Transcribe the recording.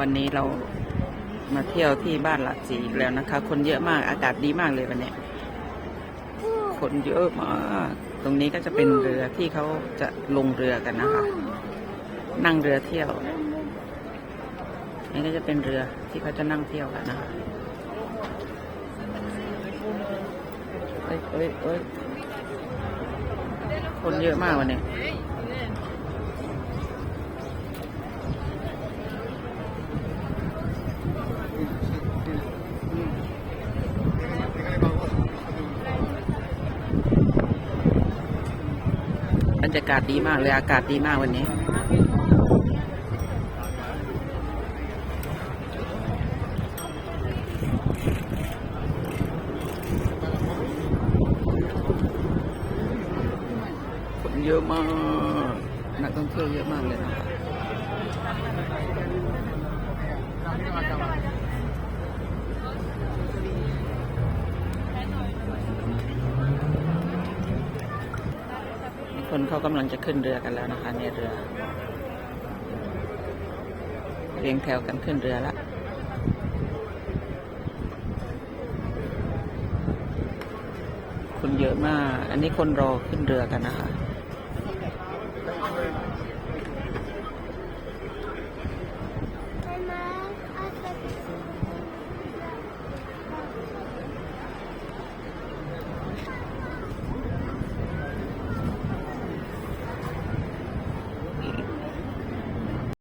วันนี้เรามาเที่ยวที่บ้านหลักสีอีกแล้วนะคะ คนเยอะมากอากาศดีมากเลยวันนี้คนเยอะมากตรงนี้ก็จะเป็นเรือที่เขาจะลงเรือกันนะคะ นั่งเรือเที่ยวนี่ก็จะเป็นเรือที่เขาจะนั่งเที่ยวกันนะคะเอ้ยเอ้ยเอ้ยคนเยอะมากวันนี้ บรรยากาศดีมากเลยอากาศดีมากวันนี้ คนเยอะมาก นักท่องเที่ยวเยอะมากเลยนะ คนเขากำลังจะขึ้นเรือกันแล้วนะคะในเรือเรียงแถวกันขึ้นเรือละคนเยอะมาก อันนี้คนรอขึ้นเรือกันนะคะ